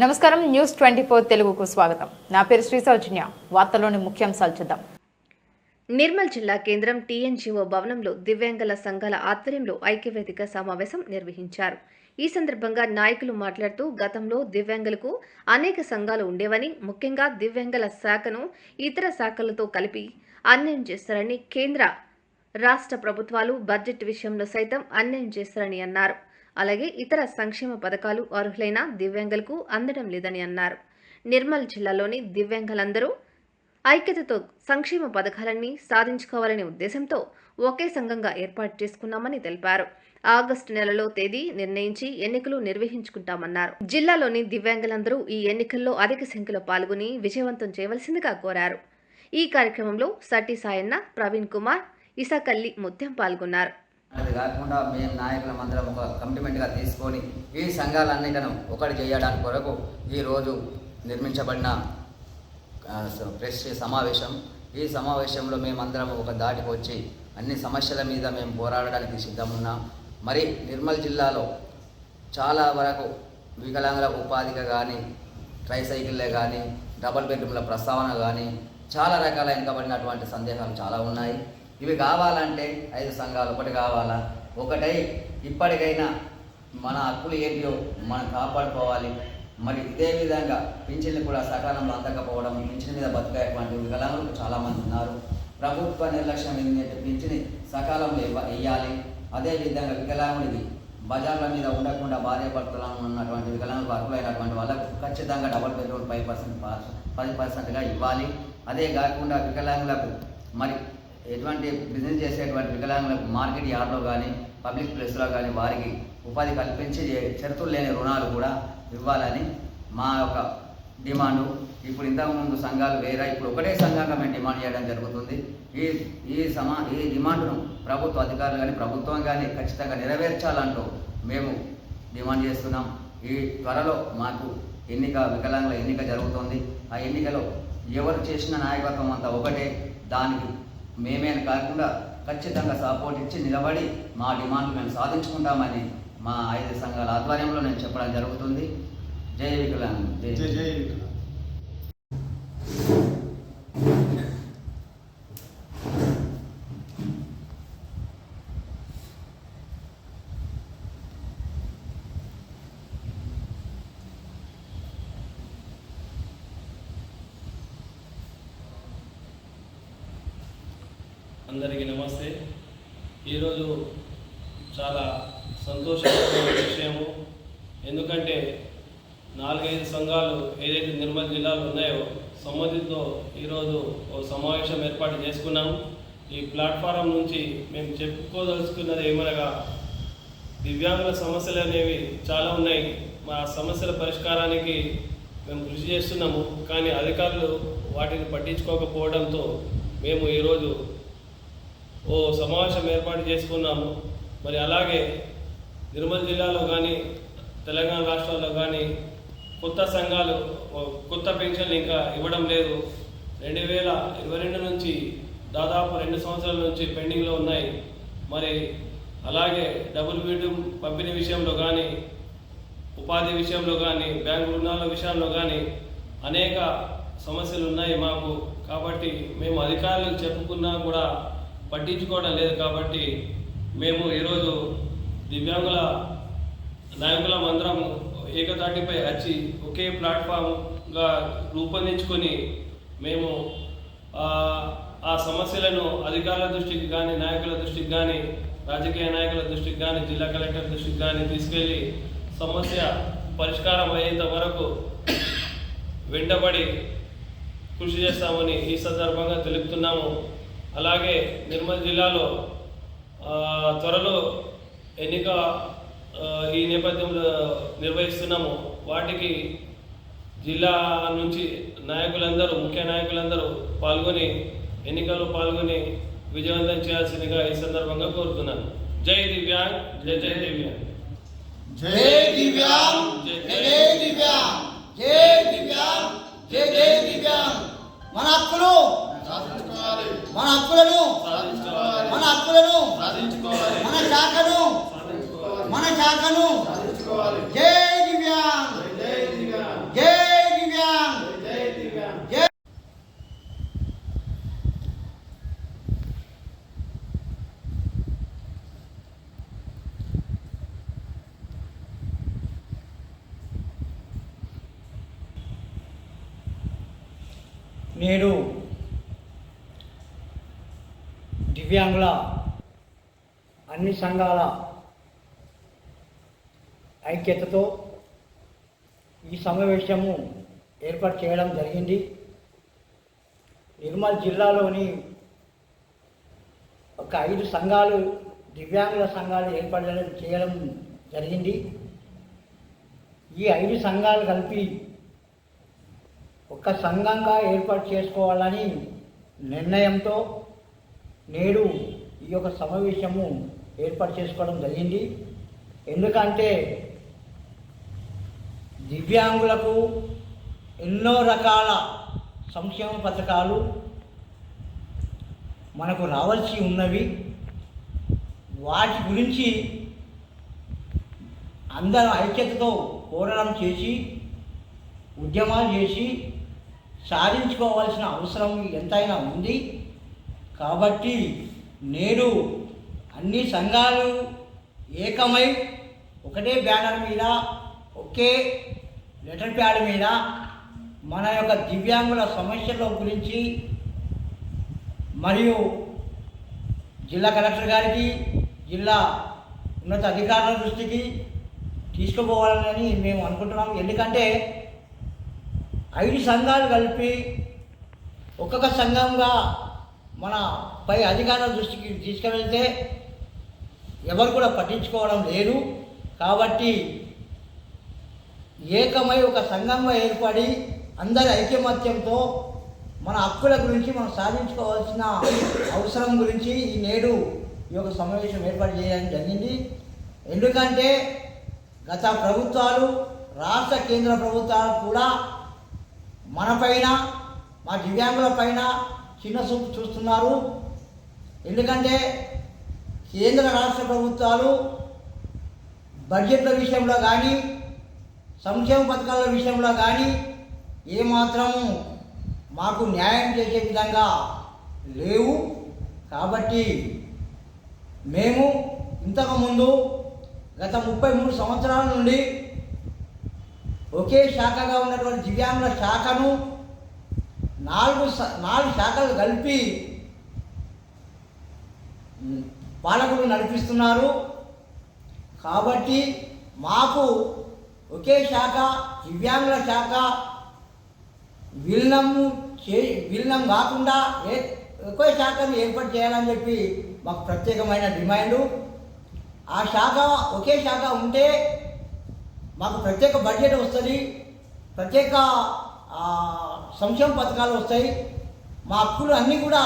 నమస్కారం. News twenty four తెలుగుకు స్వాగతం. నా పేరు శ్రీ సౌజన్య వార్తలోని ముఖ్యాంశాలు చూద్దాం. నిర్మల్ జిల్లా కేంద్రం టీఎన్జీఓ భవనంలో దివ్యాంగుల సంఘాల ఆధ్వర్యంలో ఐక్యవేదిక సమావేశం నిర్వహించారు. ఈ సందర్భంగా నాయకులు మాట్లాడుతూ గతంలో దివ్యాంగులకు అనేక సంఘాలు ఉండేవని ముఖ్యంగా దివ్యాంగుల శాఖను ఇతర శాఖలతో కలిపి అన్యాయం చేస్తారని కేంద్ర రాష్ట్ర ప్రభుత్వాలు బడ్జెట్ విషయంలో సైతం అన్యాయం చేస్తారని అన్నారు. అలాగే ఇతర సంక్షేమ పథకాలు అర్హులైన దివ్యాంగులకు అందడం లేదని అన్నారు. నిర్మల్ జిల్లాలోని దివ్యాంగులందరూ ఐక్యతతో సంక్షేమ పథకాలన్నీ సాధించుకోవాలనే ఉద్దేశంతో ఒకే సంఘంగా ఏర్పాటు చేసుకున్నామని తెలిపారు. ఆగస్టు నెలలో తేదీ నిర్ణయించి ఎన్నికలు నిర్వహించుకుంటామన్నారు. జిల్లాలోని దివ్యాంగులందరూ ఈ ఎన్నికల్లో అధిక సంఖ్యలో పాల్గొని విజయవంతం చేయవలసిందిగా కోరారు. ఈ కార్యక్రమంలో సటి సాయన్న ప్రవీణ్ కుమార్ ఇసాకల్లి ముత్యం పాల్గొన్నారు. అది కాకుండా మేము నాయకుల అందరం ఒక కమిట్మెంట్గా తీసుకొని ఈ సంఘాలన్నిటిను ఒకటి చేయడానికి కొరకు ఈరోజు నిర్మించబడిన ప్రెస్ సమావేశం. ఈ సమావేశంలో మేమందరం ఒక దాటికి వచ్చి అన్ని సమస్యల మీద మేము పోరాడడానికి సిద్ధమున్నాం మరి నిర్మల్ జిల్లాలో చాలా వరకు వికలాంగుల ఉపాధిగా కానీ ట్రైసైకిళ్ళే కానీ డబుల్ బెడ్రూమ్ల ప్రస్తావన కానీ చాలా రకాల వెనుకబడినటువంటి సందేహాలు చాలా ఉన్నాయి. ఇవి కావాలంటే ఐదు సంఘాలు ఒకటి కావాలా? ఒకటై ఇప్పటికైనా మన హక్కులు ఏంటియో మనం కాపాడుకోవాలి. మరి ఇదే విధంగా పింఛన్లు కూడా సకాలంలో అందకపోవడం పింఛన్ మీద బతికేటువంటి వికలాంగులు చాలామంది ఉన్నారు. ప్రభుత్వ నిర్లక్ష్యం ఏంటంటే పింఛని సకాలంలో ఇవ్వ ఇవ్వాలి అదేవిధంగా వికలాంగుడికి బజార్ల మీద ఉండకుండా భార్య భర్తలను ఉన్నటువంటి వికలాంగులకు అర్హులైనటువంటి వాళ్ళకు ఖచ్చితంగా డబల్ బెడ్రూమ్ ఫైవ్ పర్సెంట్ పది పర్సెంట్గా ఇవ్వాలి. అదే కాకుండా వికలాంగులకు మరి ఎటువంటి బిజినెస్ చేసేటువంటి వికలాంగులకు మార్కెట్ యార్డ్లో కానీ పబ్లిక్ ప్లేస్లో కానీ వారికి ఉపాధి కల్పించి షరతులు లేని రుణాలు కూడా ఇవ్వాలని మా యొక్క డిమాండు. ఇప్పుడు ఇంతకుముందు సంఘాలు వేరే ఇప్పుడు ఒకటే సంఘంగా మేము డిమాండ్ చేయడం జరుగుతుంది. ఈ ఈ సమా ఈ డిమాండ్ను ప్రభుత్వ అధికారులు కానీ ప్రభుత్వం కానీ ఖచ్చితంగా నెరవేర్చాలంటూ మేము డిమాండ్ చేస్తున్నాం. ఈ త్వరలో మాకు ఎన్నిక వికలాంగుల ఎన్నిక జరుగుతుంది. ఆ ఎన్నికలో ఎవరు చేసిన నాయకత్వం అంతా ఒకటే. దానికి మేమే కాకుండా ఖచ్చితంగా సపోర్ట్ ఇచ్చి నిలబడి మా డిమాండ్లు మేము సాధించుకుంటామని మా ఐదు సంఘాల ఆధ్వర్యంలో నేను చెప్పడం జరుగుతుంది జై వికలాంగ్ జై జై జై వికలాంగ్. అందరికీ నమస్తే. ఈరోజు చాలా సంతోషకరమైన విషయము. ఎందుకంటే నాలుగైదు సంఘాలు ఏదైతే నిర్మల్ జిల్లాలో ఉన్నాయో సమ్మతితో ఈరోజు ఓ సమావేశం ఏర్పాటు చేసుకున్నాము ఈ ప్లాట్ఫారం నుంచి మేము చెప్పుకోదలుచుకున్నది ఏమనగా దివ్యాంగుల సమస్యలు అనేవి చాలా ఉన్నాయి. మా సమస్యల పరిష్కారానికి మేము కృషి చేస్తున్నాము. కానీ అధికారులు వాటిని పట్టించుకోకపోవడంతో మేము ఈరోజు ఓ సమావేశం ఏర్పాటు చేసుకున్నాము. మరి అలాగే నిర్మల్ జిల్లాలో కానీ తెలంగాణ రాష్ట్రాల్లో కానీ కొత్త సంఘాలు కొత్త పెన్షన్లు ఇంకా ఇవ్వడం లేదు. రెండు వేల ఇరవై రెండు నుంచి దాదాపు రెండు సంవత్సరాల నుంచి పెండింగ్లో ఉన్నాయి. మరి అలాగే డబుల్ బెడ్రూమ్ పంపిణీ విషయంలో కానీ ఉపాధి విషయంలో కానీ బ్యాంకు రుణాల విషయంలో కానీ అనేక సమస్యలు ఉన్నాయి మాకు. కాబట్టి మేము అధికారులకు చెప్పుకున్నా కూడా పట్టించుకోవడం లేదు కాబట్టి మేము ఈరోజు దివ్యాంగుల నాయకుల మందరం ఏకతాటిపై వచ్చి ఒకే ప్లాట్ఫామ్గా రూపొందించుకొని మేము ఆ, ఆ సమస్యలను అధికారుల దృష్టికి కానీ నాయకుల దృష్టికి కానీ రాజకీయ నాయకుల దృష్టికి కానీ జిల్లా కలెక్టర్ దృష్టికి కానీ తీసుకెళ్ళి సమస్య పరిష్కారం అయ్యేంత వరకు వెంటబడి కృషి చేస్తామని ఈ సందర్భంగా తెలుపుతున్నాము. అలాగే నిర్మల్ జిల్లాలో త్వరలో ఎన్నిక ఈ నేపథ్యంలో నిర్వహిస్తున్నాము. వాటికి జిల్లా నుంచి నాయకులందరూ ముఖ్య నాయకులందరూ పాల్గొని ఎన్నికల్లో పాల్గొని విజయవంతం చేయాల్సిందిగా ఈ సందర్భంగా కోరుతున్నాను. జై దివ్యాంగ్ జై జై దివ్యాంగ్. జై దివ్యాంగ్ జై జై దివ్యాంగ్. జై దివ్యాంగ్ జై జై దివ్యాంగ్. మన హక్కులు మన అప్పులను మన అప్పులను మన శాఖను మన శాఖను. జై. నేడు దివ్యాంగుల అన్ని సంఘాల ఐక్యతతో ఈ సమావేశము ఏర్పాటు చేయడం జరిగింది. నిర్మల్ జిల్లాలోని ఒక ఐదు సంఘాలు దివ్యాంగుల సంఘాలు ఏర్పడడం చేయడం జరిగింది. ఈ ఐదు సంఘాలు కలిపి ఒక సంఘంగా ఏర్పాటు చేసుకోవాలని నిర్ణయంతో నేడు ఈ యొక్క సమావేశము ఏర్పాటు చేసుకోవడం జరిగింది. ఎందుకంటే దివ్యాంగులకు ఎన్నో రకాల సంక్షేమ పథకాలు మనకు రావాల్సి ఉన్నవి. వాటి గురించి అందరూ ఐక్యతతో పోరాటం చేసి ఉద్యమాలు చేసి సాధించుకోవాల్సిన అవసరం ఎంతైనా ఉంది. కాబట్టి నేడు అన్ని సంఘాలు ఏకమై ఒకటే బ్యానర్ మీద ఒకే లెటర్ ప్యాడ్ మీద మన యొక్క దివ్యాంగుల సమస్యల గురించి మరియు జిల్లా కలెక్టర్ గారికి జిల్లా ఉన్నత అధికారుల దృష్టికి తీసుకుపోవాలని మేము అనుకుంటున్నాం ఎందుకంటే ఐదు సంఘాలు కలిపి ఒక్కొక్క సంఘంగా మన పై అధికారుల దృష్టికి తీసుకువెళ్తే ఎవరు కూడా పట్టించుకోవడం లేదు. కాబట్టి ఏకమై ఒక సంఘంగా ఏర్పడి అందరి ఐక్యమత్యంతో మన హక్కుల గురించి మనం సాధించుకోవాల్సిన అవసరం గురించి ఈ నేడు ఈ యొక్క సమావేశం ఏర్పాటు చేయడం జరిగింది. ఎందుకంటే గత ప్రభుత్వాలు రాష్ట్ర కేంద్ర ప్రభుత్వాలు కూడా మనపైన మా దివ్యాంగుల పైన చిన్న చూపు చూస్తున్నారు. ఎందుకంటే కేంద్ర రాష్ట్ర ప్రభుత్వాలు బడ్జెట్ల విషయంలో కానీ సంక్షేమ పథకాల విషయంలో కానీ ఏమాత్రం మాకు న్యాయం చేసే విధంగా లేవు. కాబట్టి మేము ఇంతకుముందు గత ముప్పై మూడు సంవత్సరాల నుండి ఒకే శాఖగా ఉన్నటువంటి దివ్యాంగుల శాఖను నాలుగు నాలుగు శాఖలు కలిపి పాలకులు నడిపిస్తున్నారు. కాబట్టి మాకు ఒకే శాఖ దివ్యాంగుల శాఖ విలీనము చే విలీనం కాకుండా ఏ ఒకే శాఖను ఏర్పాటు చేయాలని చెప్పి మాకు ప్రత్యేకమైన డిమాండు. ఆ శాఖ ఒకే శాఖ ఉంటే మాకు ప్రత్యేక బడ్జెట్ వస్తుంది. ప్రత్యేక సంక్షేమ పథకాలు వస్తాయి. మా హక్కులు అన్నీ కూడా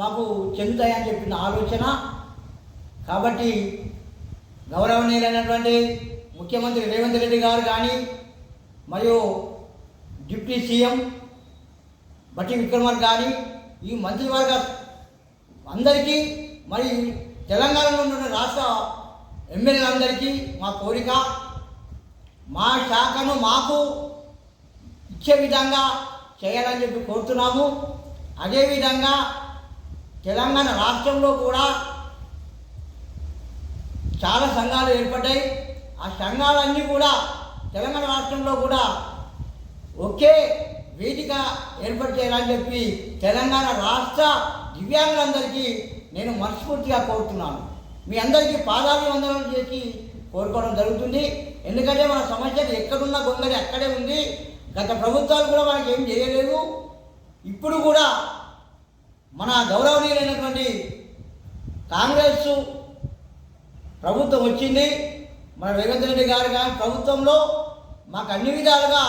మాకు చెందుతాయని చెప్పిన ఆలోచన. కాబట్టి గౌరవనీయులైనటువంటి ముఖ్యమంత్రి రేవంత్ రెడ్డి గారు కానీ మరియు డిప్యూటీ సీఎం బట్టి విక్రమార్ కానీ ఈ మంత్రివర్గ అందరికీ మరి తెలంగాణలో ఉన్న రాష్ట్ర ఎమ్మెల్యేలందరికీ మా కోరిక. మా శాఖను మాకు ఇచ్చే విధంగా చేయాలని చెప్పి కోరుతున్నాము. అదేవిధంగా తెలంగాణ రాష్ట్రంలో కూడా చాలా సంఘాలు ఏర్పడ్డాయి. ఆ సంఘాలన్నీ కూడా తెలంగాణ రాష్ట్రంలో కూడా ఒకే వేదిక ఏర్పాటు చేయాలని చెప్పి తెలంగాణ రాష్ట్ర దివ్యాంగులందరికీ నేను మనస్ఫూర్తిగా కోరుతున్నాను. మీ అందరికీ పాదాభివందనలు చేసి కోరుకోవడం జరుగుతుంది. ఎందుకంటే మన సమస్యలు ఎక్కడున్న గొంగడి అక్కడే ఉంది. గత ప్రభుత్వాలు కూడా మనకి ఏం చేయలేదు. ఇప్పుడు కూడా మన గౌరవనీయులైనటువంటి కాంగ్రెస్ ప్రభుత్వం వచ్చింది. మన రేవంత్ రెడ్డి గారు కానీ ప్రభుత్వంలో మాకు అన్ని విధాలుగా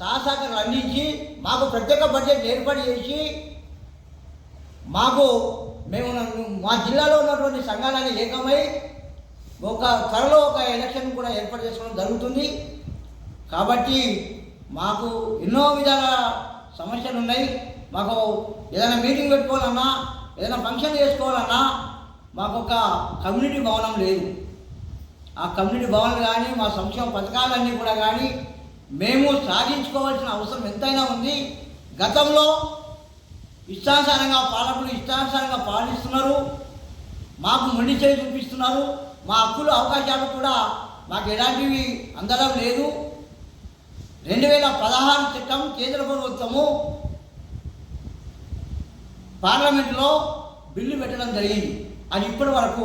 సహసహకారం అందించి మాకు ప్రత్యేక బడ్జెట్ ఏర్పాటు చేసి మాకు మేము మా జిల్లాలో ఉన్నటువంటి సంఘాలన్నీ ఏకమై ఒక త్వరలో ఒక ఎలక్షన్ కూడా ఏర్పాటు చేసుకోవడం జరుగుతుంది. కాబట్టి మాకు ఎన్నో విధాల సమస్యలు ఉన్నాయి. మాకు ఏదైనా మీటింగ్ పెట్టుకోవాలన్నా ఏదైనా ఫంక్షన్ చేసుకోవాలన్నా మాకు ఒక కమ్యూనిటీ భవనం లేదు. ఆ కమ్యూనిటీ భవనం కానీ మా సంక్షేమ పథకాలన్నీ కూడా కానీ మేము సాధించుకోవాల్సిన అవసరం ఎంతైనా ఉంది. గతంలో ఇష్టానుసారంగా పాలకులు ఇష్టానుసారంగా పాలిస్తున్నారు. మాకు మొండి చేయి చూపిస్తున్నారు. మా హక్కులు అవకాశాలు కూడా మాకు ఎలాంటివి అందడం లేదు. రెండు వేల పదహారు చట్టం కేంద్ర ప్రభుత్వము పార్లమెంట్లో బిల్లు పెట్టడం జరిగింది. అది ఇప్పటి వరకు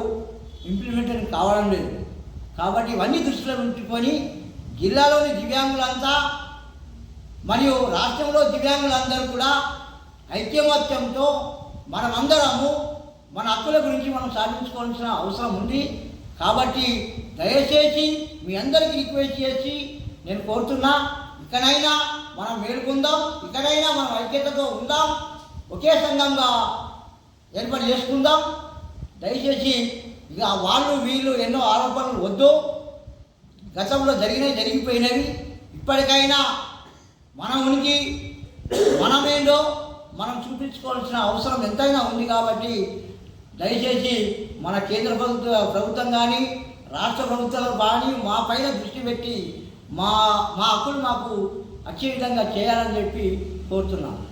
ఇంప్లిమెంటేషన్ కావడం లేదు. కాబట్టి ఇవన్నీ దృష్టిలో ఉంచుకొని జిల్లాలోని దివ్యాంగులంతా మరియు రాష్ట్రంలో దివ్యాంగులందరూ కూడా ఐక్యమత్యంతో మనమందరము మన హక్కుల గురించి మనం సాధించుకోవాల్సిన అవసరం ఉంది. కాబట్టి దయచేసి మీ అందరికీ రిక్వెస్ట్ చేసి నేను కోరుతున్నా ఇకనైనా మనం మేలుకుందాం ఇకనైనా మనం ఐక్యతతో ఉందాం ఒకే సంఘంగా ఏర్పాటు చేసుకుందాం. దయచేసి ఇక వాళ్ళు వీళ్ళు ఎన్నో ఆరోపణలు వద్దు. గతంలో జరిగినవి జరిగిపోయినవి. ఇప్పటికైనా మన ఉనికి మనమేందో మనం చూపించుకోవాల్సిన అవసరం ఎంతైనా ఉంది కాబట్టి దయచేసి మన కేంద్ర ప్రభుత్వ ప్రభుత్వం కానీ రాష్ట్ర ప్రభుత్వాలు కానీ మా పైన దృష్టి పెట్టి మా మా హక్కులు మాకు వచ్చే విధంగా చేయాలని చెప్పి కోరుతున్నాను